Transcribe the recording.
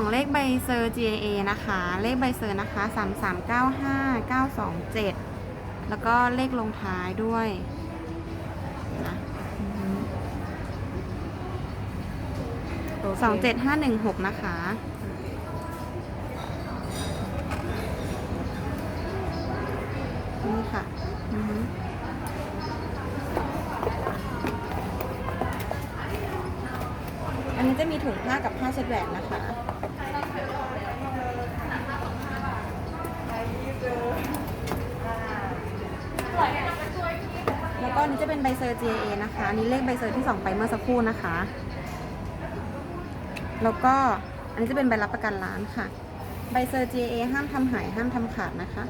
ของเลขใบเซอร์ GAA นะคะ เลขใบเซอร์นะคะ 3395 927 แล้วก็เลขลงท้ายด้วยนะสองเจ็ดห้าหนึ่งหกนะคะ นี่ค่ะอันนี้จะมีถุงผ้ากับผ้าเช็ดแหวนนะคะ แล้วก็ อันนี้จะเป็นใบเซอร์ GA นะคะอันนี้เลขใบเซอร์ที่ส่งไปเมื่อสักครู่นะคะ แล้วก็อันนี้จะเป็นใบรับประกันร้านค่ะ ใบเซอร์ GA ห้ามทำหายห้ามทำขาดนะคะ